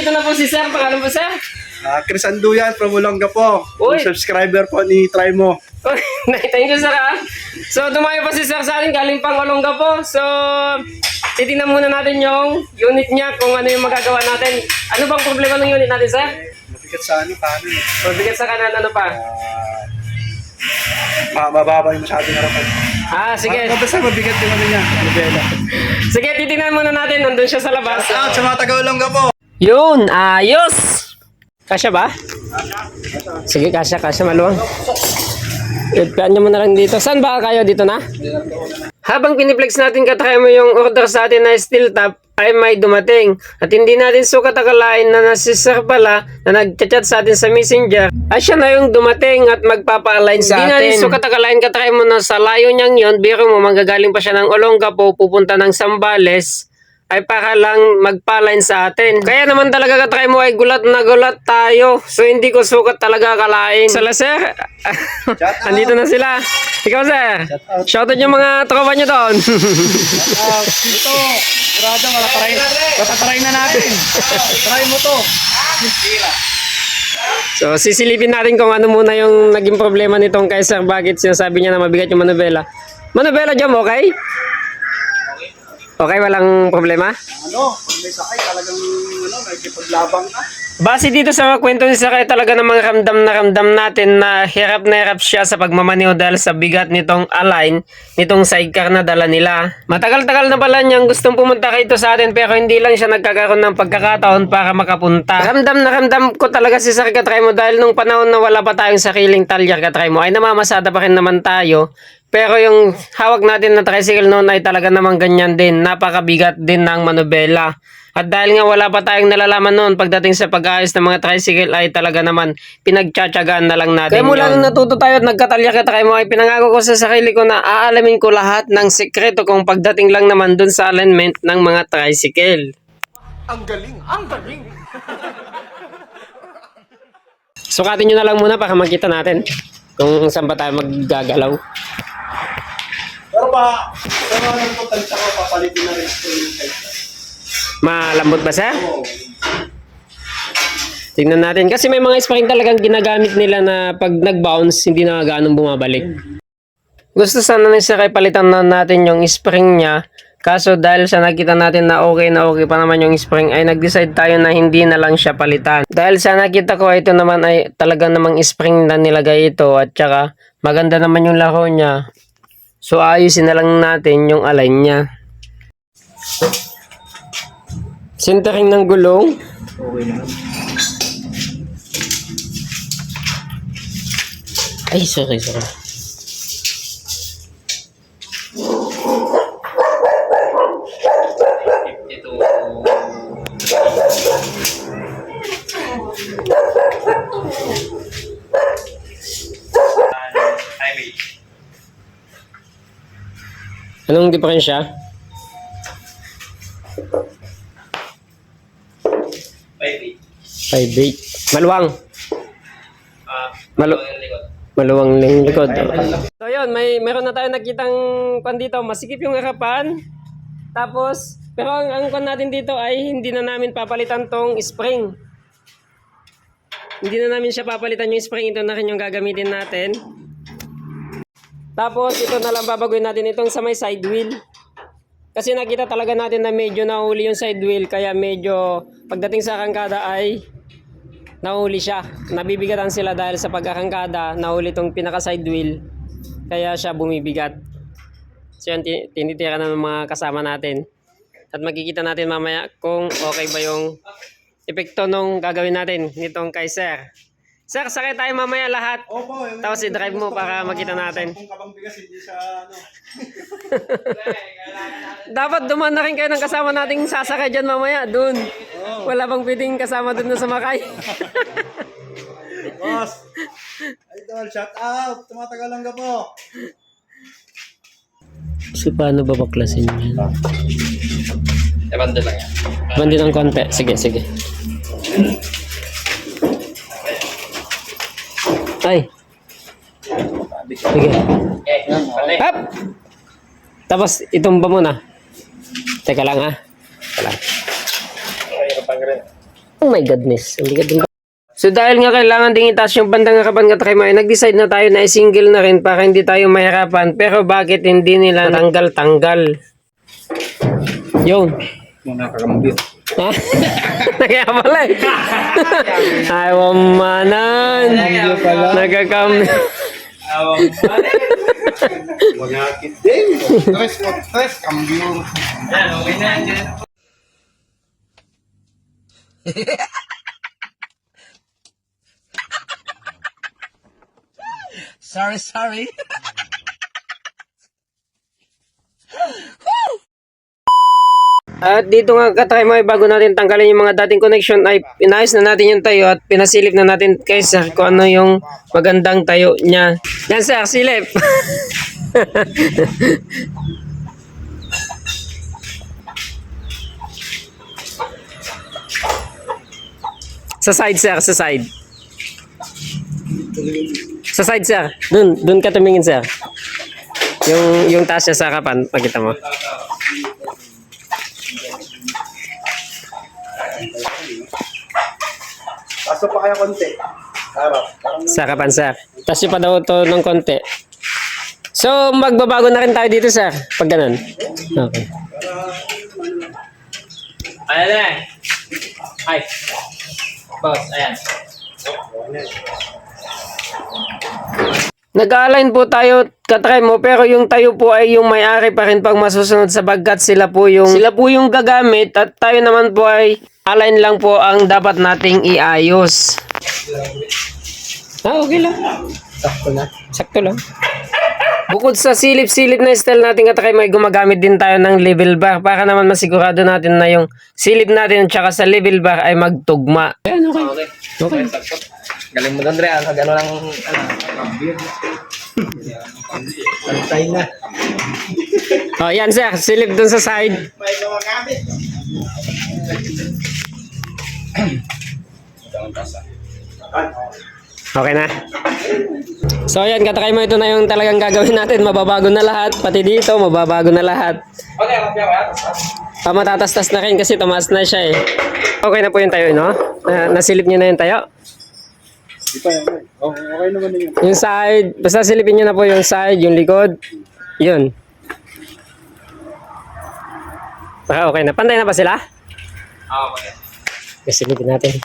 nandito na po si Sir. Pangalan po, Sir? Ah, Chris Anduyan from Olonga po. Uy. Subscriber po ni Try Mo. Thank you, Sir. ah. So, dumayo pa si Sir sa atin. Galing pang Olongga po. So, titignan muna natin yung unit niya kung ano yung magagawa natin. Ano bang problema ng unit natin, Sir? Mabigat sa ano, paano eh. Mabigat sa kanan, ano pa? Ma- mababa yung masyado harapan. Ah, sige. Ah, basta mabigat yung ano niya. Sige, titignan muna natin. Nandun siya sa labas. Shout out sa mga taga Olonga po. Yun, ayos! Kasya ba? Sige, kasya, kasya, maluwang. Ipian nyo mo na lang dito. Saan ba kayo? Dito na? Habang piniplex natin katry mo yung order sa atin na steel top, ay may dumating. At hindi natin sukat akalain na nasi Sir pala na nagchat sa atin sa messenger ay siya na yung dumating at magpapa-align sa Hindi atin. natin sukat akalain katry mo na sa layo niyang yon, biro mo manggagaling pa siya ng Olongapo, pupunta ng Sambales, ay para lang magpa-line sa atin. Kaya naman talaga katry mo ay gulat na gulat tayo. So hindi ko sukat talaga akalain. Sala sir, andito na sila. Ikaw sir, shoutout yung mga tropa nyo doon. Ito, Kurada, malataray. Patataray na natin. Try mo to. so sisilipin natin kung ano muna yung naging problema nitong kay sir. Bakit sinasabi niya na mabigat yung manubela. Manubela jam, okay? Okay, walang problema? Ano, pag may sakay, talagang ano, nakikipaglabang ka. Base dito sa mga kwento ni Sakay talaga namang ramdam na ramdam natin na hirap na hirap siya sa pagmamaneho dahil sa bigat nitong align, nitong sidecar na dala nila. Matagal-tagal na pala niyang gustong pumunta rito sa atin pero hindi lang siya nagkakaroon ng pagkakataon para makapunta. Ramdam na ramdam ko talaga si Sir Katry mo dahil nung panahon na wala pa tayong sariling talyar Katry mo ay namamasada pa rin naman tayo. Pero yung hawak natin na tricycle noon ay talaga namang ganyan din. Napakabigat din ng manubela. At dahil nga wala pa tayong nalalaman noon pagdating sa pag-ayos ng mga tricycle ay talaga naman pinagtsatsagaan na lang natin Kaya mula nung natuto tayo at nagkatalya kita kay mo ay pinangako ko sa sarili ko na aalamin ko lahat ng sekreto kung pagdating lang naman dun sa alignment ng mga tricycle. Ang galing, ang galing. Sukatin nyo na lang muna para makita natin kung saan ba tayo maggagalaw. Pero ba, pero ano po, tansya ko, papalitin na rin ito yung tansya. Malambot ba? Oo. Tingnan natin. Kasi may mga spring talagang ginagamit nila na pag nag-bounce, hindi na ganong bumabalik. Gusto sana ni Sir ay palitan na natin yung spring niya. Kaso dahil sa nakita natin na okay na okay pa naman yung spring, ay nag-decide tayo na hindi na lang siya palitan. Dahil sa nakita ko, ito naman ay talagang namang spring na nilagay ito. At saka maganda naman yung laro niya. So ayusin na lang natin yung align niya. Centering ng gulong. Okay na. Ay, sorry, sorry. Anong diferensya? 5'8". Maluwang. Malu maluwang yung likod. So yun, may meron na tayo nakitang pan dito, masikip yung harapan. Tapos, pero ang ang pan natin dito ay hindi na namin papalitan tong spring. Hindi na namin siya papalitan yung spring, ito na rin yung gagamitin natin. Tapos, ito na lang babaguhin natin itong sa may side wheel. Kasi nakita talaga natin na medyo nahuli yung side wheel, kaya medyo pagdating sa kangkada ay nahuli siya. Nabibigatan sila dahil sa pagkakangkada, nahuli tong pinaka side wheel. Kaya siya bumibigat. So ti- tinitira na ng mga kasama natin. At makikita natin mamaya kung okay ba yung epekto nung gagawin natin nitong kay Sir. Sakay tayo mamaya lahat. Opo, yung- Tapos i-drive mo para makita natin. Kung kabang bigas, hindi sa ano. Dapat duman na rin kayo ng kasama nating sasakay dyan mamaya, dun. Wala bang pwedeng kasama dun na sumakay. Boss! Idol, shout out! Tumatagal lang ka po. so, paano ba baklasin yan? Ebando lang yan. Bandi ng konti. Sige, sige. Ay. Sige. Up! Tapos, itumba mo na. Teka lang ha. Teka lang. Oh my goodness. Ang bigat din? So dahil nga kailangan ding itaas yung bandang harapan katry mo, ay nag-decide na tayo na i-single na rin para hindi tayo mahirapan. Pero bakit hindi nila tanggal-tanggal? Yun. Yung nakakamabit. Kaya pala eh. Ay, wamanan. Nagkakam... Manyakit din. Stress mo, stress. Cambio. sorry, sorry. At dito nga katry mo ay bago natin tanggalin yung mga dating connection ay inayos na natin yung tayo at pinasilip na natin kay sir kung ano yung magandang tayo niya. Yan sir, silip. sa side sir, sa side. Sa side sir. Dun, dun ka tumingin sir. Yung yung taas niya sa harapan, makita mo. Pasok pa kaya konti. Harap. Sa harapan, sir. Tapos pa daw to ng konti. So, magbabago na rin tayo dito, sir. Pag ganun. Okay. Ayan na. Ay. Boss, ayan. Nag-align po tayo, katry mo, pero yung tayo po ay yung may-ari pa rin pag masusunod sa bagkat sila po yung sila po yung gagamit at tayo naman po ay align lang po ang dapat nating iayos. Ah, okay lang. Sakto na. Sakto lang. Bukod sa silip-silip na style natin katry may gumagamit din tayo ng level bar para naman masigurado natin na yung silip natin at saka sa level bar ay magtugma. Ayan, okay. Okay. Okay. Galing mo doon, Dre. Ano, gano'n lang, ano. Pantay na. Oh, yan sir, silip dun sa side. May gumagamit. Okay na. So ayan, katakay mo ito na yung talagang gagawin natin. Mababago na lahat. Pati dito, mababago na lahat. Okay, okay, okay. Ah, matatastas na rin kasi tumaas na siya eh. Okay na po yung tayo, no? Na, nasilip niyo na yung tayo. Yan. Oh, okay naman na yun. Yung side, basta silipin niyo na po yung side, yung likod. Yun. Baka okay na. Pantay na ba sila? Ah, okay. Okay, silipin natin.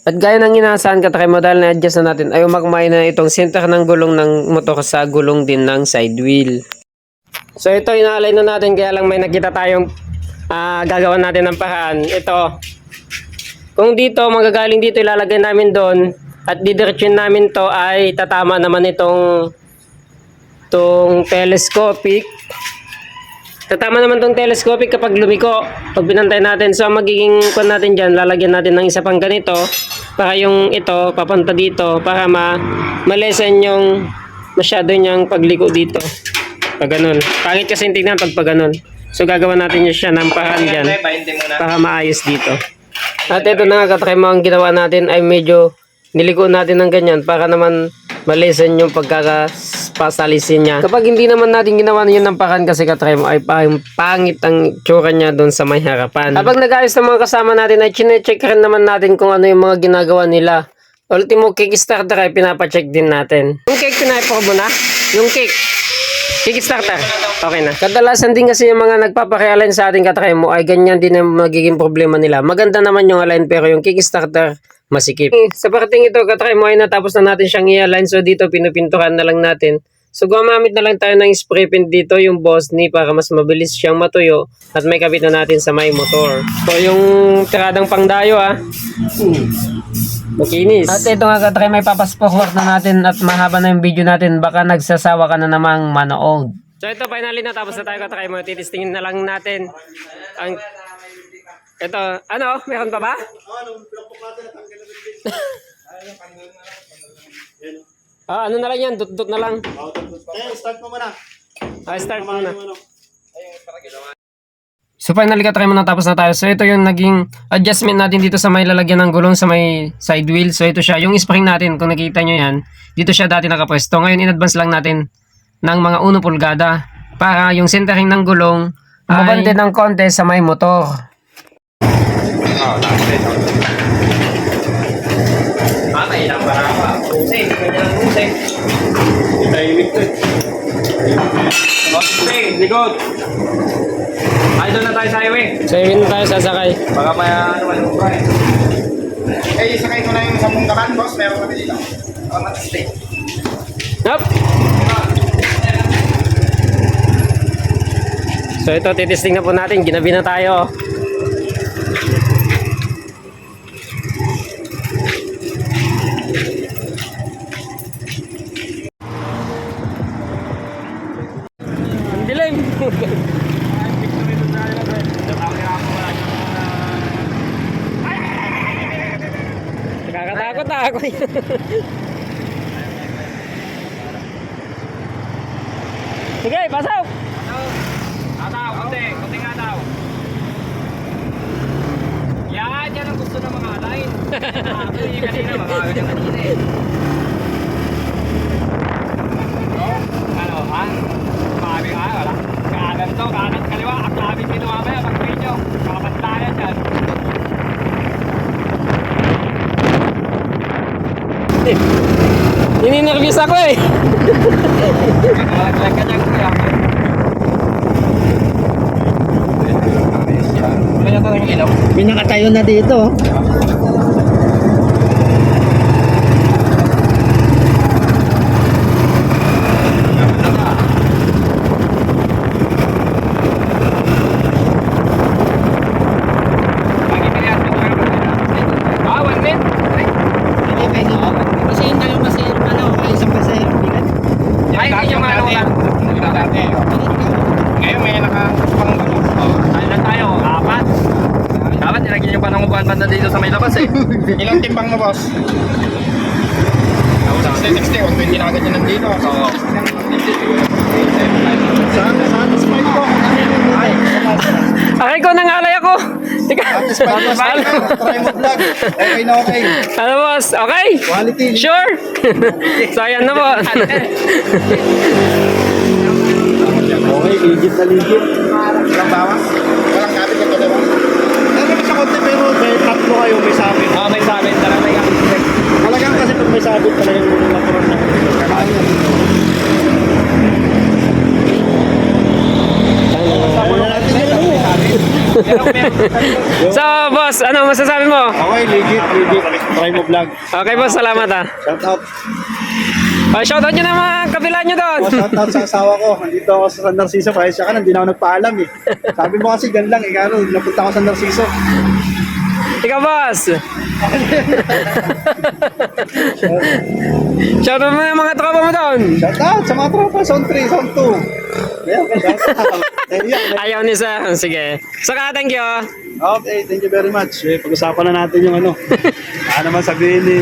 At gaya ng inaasahan ka mo dahil na-adjust na natin ay umakmay na itong center ng gulong ng motor sa gulong din ng side wheel. So ito inaalay na natin kaya lang may nakita tayong ah, gagawa natin ng paraan. Ito, kung dito magagaling dito ilalagay namin doon at didiretsuin namin to ay tatama naman itong tong telescopic Tatama naman tong telescopic kapag lumiko. Pag binantay natin. So, magiging kon natin dyan, lalagyan natin ng isa pang ganito. Para yung ito, papunta dito. Para ma malesen yung masyado niyang pagliko dito. Pag ganun. Pangit kasi yung tignan pag pag ganun. So, gagawa natin yun siya ng paraan dyan. Muna. Para maayos dito. At ito na nga, katry mo ang ginawa natin ay medyo niliko natin ng ganyan para naman malesen yung pagkakapasalisin niya. Kapag hindi naman natin ginawa yun ng pakan kasi katry mo ay pang, pangit ang tsura niya doon sa may harapan. Kapag nag-ayos ng mga kasama natin ay chine-check rin naman natin kung ano yung mga ginagawa nila. Ultimo kickstarter ay pinapacheck din natin. Yung cake pinaipor mo na? Yung cake. Kickstarter. Okay na. Kadalasan din kasi yung mga nagpapakialign sa ating katry mo ay ganyan din ang magiging problema nila. Maganda naman yung align pero yung Kickstarter masikip. Sa parting ito, katry mo ay natapos na natin siyang i-align. So dito pinupintukan na lang natin. So gumamit na lang tayo ng spray paint dito yung boss ni para mas mabilis siyang matuyo at may kabit na natin sa may motor. So yung tiradang pangdayo ah. Makinis. At ito nga katry may papasport na natin at mahaba na yung video natin baka nagsasawa ka na namang manood. So ito finally natapos na tayo katry mo. Titistingin na lang natin ang ito, ano? Meron pa ba? ah, ano na lang yan? Dut-dut na lang. Eh, start mo muna. Ah, start muna. Ano? So finally katry mo natapos na tayo. So ito yung naging adjustment natin dito sa may lalagyan ng gulong sa may side wheel. So ito siya, yung spring natin, kung nakita nyo yan, dito siya dati nakapwesto. Ngayon in advance lang natin ng mga 1 pulgada. para yung centering ng gulong mabante ng konti sa may motor. Ah, may ilang para pa. Usay, hindi to eh. Oh, usay, likod. Ay, doon na tayo sa highway. So yun tayo sasakay. Baka may ano, ano pa eh. Eh, isakay ko na yung sampung kaman, boss. Meron kami dito. Oh, matastay. Yup. So ito, titisting na po natin. Ginabi na tayo. Ako. Sige, pasok! Ataw, konti, konti nga daw. Yan, yan ang gusto ng mga alay. Ito yung kanina, mga ganyan kanina eh. Ano, ha? Mabi ka, wala. Kanan to, kanan kaliwa. Ang dami kinuha kaya pag video. Kakapantayan yan. Nininervous ako eh. Nalaglag ka dyan, kuya. Kaya ito yung ilaw. Pinakatayo na dito. Lagi kaya ito yung Ah, one minute. Kasi yung dalawa kasi ano, ay isang kasi bigat. Ay, hindi yung ano lang. Ngayon may nakapang Oh, tayo lang tayo, apat. Dapat nilagyan yung panangubuhan banda dito sa may labas eh. Ilang timbang mo, boss? 60, 60. 120 na agad yun nandito. Oo. Saan? Saan? Smile ko. Aray ko, nangalay ako. Smile ko. Smile ko. Try mo vlog. Okay na okay. Ano boss? Okay? Quality. Sure? so ayan na po. Okay, legit na legit. Walang bawas? Walang kabit na dalawa. Meron sa konti pero may tatlo kayo may sabit. Ah, may sabi, tara may kapit. Talagang kasi pag may sabit pala yung natural na. so boss, ano masasabi mo? Okay, legit, legit. Try mo vlog. Okay boss, salamat ah. Shout out. Oh, shoutout nyo na mga kabila nyo doon. Oh, shout out sa asawa ko. Nandito ako sa San Narciso. Kaya siya ka, hindi na ako nagpaalam eh. Sabi mo kasi gan lang, eh. Kano, napunta ako sa San Narciso. Ikaw boss. shoutout mo na mga tropa mo doon. Shout out sa mga tropa. Zone 3, Zone 2. Ayan, shout out. Ayan, Ayaw ni sir. Sige. Saka thank you. Okay, thank you very much. Eh, pag-usapan na natin yung ano. Ano naman sabihin ni